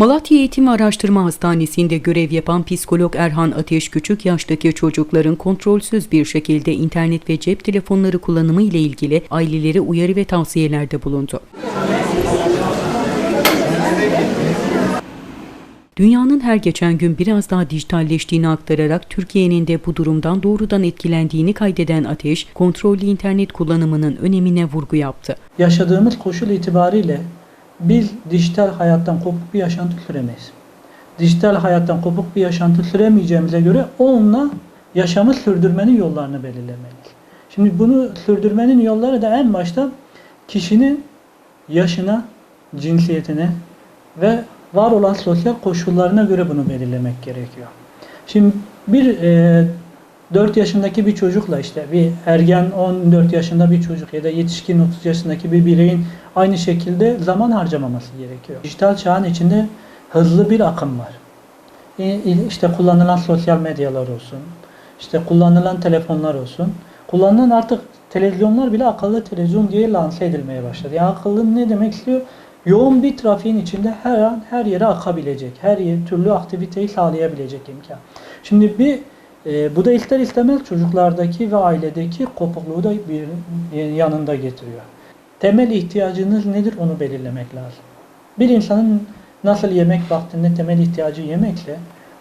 Malatya Eğitim Araştırma Hastanesi'nde görev yapan psikolog Erhan Ateş küçük yaştaki çocukların kontrolsüz bir şekilde internet ve cep telefonları kullanımı ile ilgili ailelere uyarı ve tavsiyelerde bulundu. Dünyanın her geçen gün biraz daha dijitalleştiğini aktararak Türkiye'nin de bu durumdan doğrudan etkilendiğini kaydeden Ateş, kontrollü internet kullanımının önemine vurgu yaptı. yaşadığımız koşul itibariyle biz dijital hayattan kopuk bir yaşantı süremeyiz. Dijital hayattan kopuk bir yaşantı süremeyeceğimize göre onunla yaşamı sürdürmenin yollarını belirlemeliyiz. Şimdi bunu sürdürmenin yolları da en başta kişinin yaşına, cinsiyetine ve var olan sosyal koşullarına göre bunu belirlemek gerekiyor. Şimdi bir e, 4 yaşındaki bir çocukla işte bir ergen 14 yaşında bir çocuk ya da yetişkin 30 yaşındaki bir bireyin aynı şekilde zaman harcamaması gerekiyor. Dijital çağın içinde hızlı bir akım var. E, İşte kullanılan sosyal medyalar olsun, işte kullanılan telefonlar olsun, kullanılan artık televizyonlar bile akıllı televizyon diye lanse edilmeye başladı. Yani akıllı ne demek istiyor? Yoğun bir trafiğin içinde her an her yere akabilecek, her yer, türlü aktiviteyi sağlayabilecek imkan. Şimdi bir e, bu da ister istemez çocuklardaki ve ailedeki kopukluğu da bir, yanında getiriyor. Temel ihtiyacınız nedir onu belirlemek lazım. Bir insanın nasıl yemek vaktinde temel ihtiyacı yemekse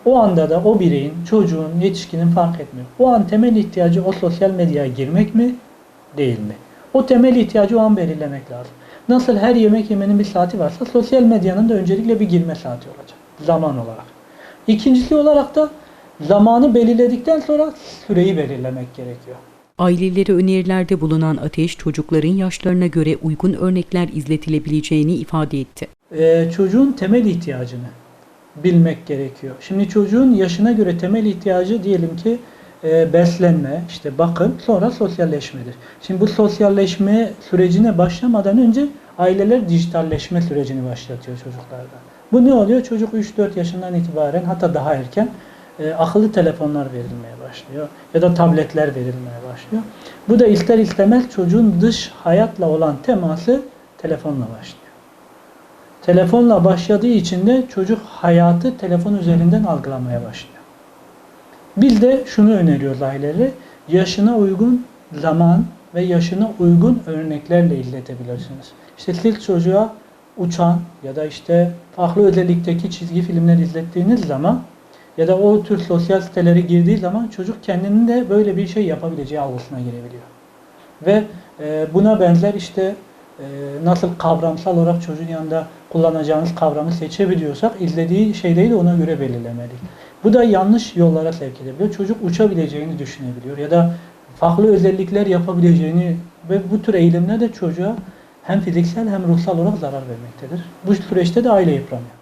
o anda da o bireyin, çocuğun, yetişkinin fark etmiyor. O an temel ihtiyacı o sosyal medyaya girmek mi, değil mi? O temel ihtiyacı o an belirlemek lazım. Nasıl her yemek yemenin bir saati varsa sosyal medyanın da öncelikle bir girme saati olacak. Zaman olarak. İkincisi olarak da zamanı belirledikten sonra süreyi belirlemek gerekiyor. Ailelere önerilerde bulunan Ateş, çocukların yaşlarına göre uygun örnekler izletilebileceğini ifade etti. Ee, çocuğun temel ihtiyacını bilmek gerekiyor. Şimdi çocuğun yaşına göre temel ihtiyacı diyelim ki e, beslenme, işte bakım, sonra sosyalleşmedir. Şimdi bu sosyalleşme sürecine başlamadan önce aileler dijitalleşme sürecini başlatıyor çocuklarda. Bu ne oluyor? Çocuk 3-4 yaşından itibaren hatta daha erken e, akıllı telefonlar verilmeye başlıyor ya da tabletler verilmeye başlıyor. Bu da ister istemez çocuğun dış hayatla olan teması telefonla başlıyor. Telefonla başladığı için de çocuk hayatı telefon üzerinden algılamaya başlıyor. Biz de şunu öneriyoruz ailelere. Yaşına uygun zaman ve yaşına uygun örneklerle izletebilirsiniz. İşte siz çocuğa uçan ya da işte farklı özellikteki çizgi filmler izlettiğiniz zaman ya da o tür sosyal sitelere girdiği zaman çocuk kendinin de böyle bir şey yapabileceği algısına girebiliyor. Ve e, buna benzer işte e, nasıl kavramsal olarak çocuğun yanında kullanacağınız kavramı seçebiliyorsak izlediği şeyleri de ona göre belirlemeliyiz. Bu da yanlış yollara sevk edebiliyor. Çocuk uçabileceğini düşünebiliyor ya da farklı özellikler yapabileceğini ve bu tür eylemler de çocuğa hem fiziksel hem ruhsal olarak zarar vermektedir. Bu süreçte de aile yıpranıyor.